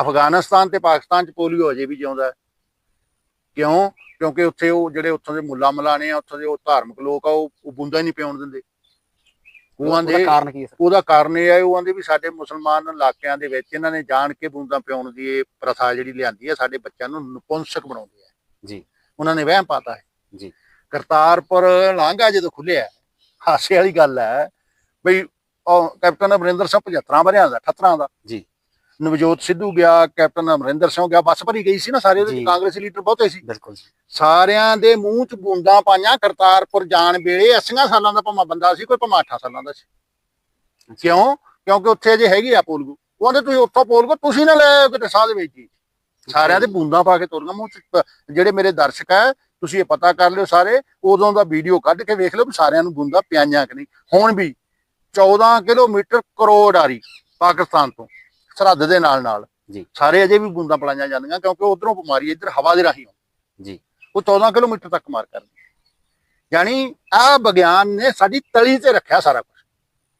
ਅਫਗਾਨਿਸਤਾਨ ਤੇ ਪਾਕਿਸਤਾਨ ਚ ਪੋਲੀਓ ਅਜੇ ਵੀ ਜਿਉਂਦਾ ਕਿਉਂ? ਕਿਉਂਕਿ ਉੱਥੇ ਉਹ ਜਿਹੜੇ ਉੱਥੋਂ ਦੇ ਮੁੱਲਾ ਮਲਾਣੇ ਆ ਉੱਥੋਂ ਦੇ ਉਹ ਧਾਰਮਿਕ ਲੋਕ ਆ ਉਹ ਬੂੰਦਾਂ ਹੀ ਨਹੀਂ ਪਿਉਣ ਦਿੰਦੇ। ਉਹ ਆਂਦੇ ਕਾਰਨ ਕੀ ਹੈ ਉਹਦਾ ਕਾਰਨ ਇਹ ਹੈ ਉਹ ਆਂਦੇ ਵੀ ਸਾਡੇ ਮੁਸਲਮਾਨ ਇਲਾਕਿਆਂ ਦੇ ਵਿੱਚ ਇਹਨਾਂ ਨੇ ਜਾਣ ਕੇ ਬੂੰਦਾਂ ਪਿਉਣ ਦੀ ਇਹ ਪ੍ਰਥਾ ਜਿਹੜੀ ਲਿਆਂਦੀ ਹੈ ਸਾਡੇ ਬੱਚਿਆਂ ਨੂੰ ਨਪੁੰਸਕ ਬਣਾਉਂਦੀ ਹੈ। ਜੀ। ਉਹਨਾਂ ਨੇ ਵਹਿਮ ਪਾਤਾ ਹੈ। ਜੀ। ਕਰਤਾਰਪੁਰ ਲਾਂਘਾ ਜਦੋਂ ਖੁੱਲਿਆ ਹਾਸੇ ਵਾਲੀ ਗੱਲ ਹੈ ਬਈ ਉਹ ਕੈਪਟਨ ਅਮਰਿੰਦਰ ਸਿੰਘ 75 ਵਰਿਆਂ ਦਾ 78 ਦਾ। ਜੀ। ਨਵਜੋਤ ਸਿੱਧੂ ਗਿਆ ਕੈਪਟਨ ਅਮਰਿੰਦਰ ਸਿੰਘ ਗਿਆ ਬੱਸ ਭਰੀ ਗਈ ਸੀ ਨਾ ਸਾਰੇ ਉਹਦੇ ਕਾਂਗਰਸੀ ਲੀਡਰ ਬਹੁਤੇ ਸੀ। ਬਿਲਕੁਲ ਜੀ। ਸਾਰਿਆਂ ਦੇ ਮੂੰਹ 'ਚ ਬੂੰਦਾਂ ਪਾਈਆਂ ਕਰਤਾਰਪੁਰ ਜਾਣ ਵੇਲੇ 80 ਸਾਲਾਂ ਦਾ ਭਾਵੇਂ ਬੰਦਾ ਸੀ ਕੋਈ ਭਾਵੇਂ 8 ਸਾਲਾਂ ਦਾ ਸੀ। ਕਿਉਂ? ਕਿਉਂਕਿ ਉੱਥੇ ਅਜੇ ਹੈਗੀ ਆ ਪੋਲਗੋ ਉਹ ਕਹਿੰਦੇ ਤੁਸੀਂ ਉੱਥੋਂ ਪੋਲਗੋ ਤੁਸੀਂ ਨਾ ਲੈ ਕਿਤੇ ਸਾਹ ਦੇ ਵਿੱਚ। ਹੀ ਸਾਰਿਆਂ ਦੇ ਬੂੰਦਾਂ ਪਾ ਕੇ ਤੁਰੀਆਂ ਮੂੰਹ 'ਚ ਜਿਹੜੇ ਮੇਰੇ ਦਰਸ਼ਕ ਹੈ ਤੁਸੀਂ ਇਹ ਪਤਾ ਕਰ ਲਿਓ ਸਾਰੇ ਉਦੋਂ ਦਾ ਵੀਡੀਓ ਕੱਢ ਕੇ ਵੇਖ ਲਿਓ ਸਾਰਿਆਂ ਨੂੰ ਬੂੰਦਾਂ ਪਿਆਈਆਂ ਕਿ ਨਹੀਂ। ਹੁਣ ਵੀ 14 ਕਿਲੋਮੀਟਰ ਕਰੋੜ ਆਰੀ ਪਾਕਿਸਤਾਨ ਤੋਂ। ਸਰਹੱਦ ਦੇ ਨਾਲ ਨਾਲ ਜੀ। ਸਾਰੇ ਅਜੇ ਵੀ ਬੂੰਦਾਂ ਪਲਾਈਆਂ ਜਾਂਦੀਆਂ ਕਿਉਂਕਿ ਉਧਰੋਂ ਬਿਮਾਰੀ ਇੱਧਰ ਹਵਾ ਦੇ ਰਾਹੀਂ ਆਉਂਦੀ। ਜੀ ਉਹ 14 ਕਿਲੋਮੀਟਰ ਤੱਕ ਮਾਰ ਕਰਦੀ। ਯਾਨੀ ਆ ਵਿਗਿਆਨ ਨੇ ਸਾਡੀ ਤਲੀ ਤੇ ਰੱਖਿਆ ਸਾਰਾ ਕੁਝ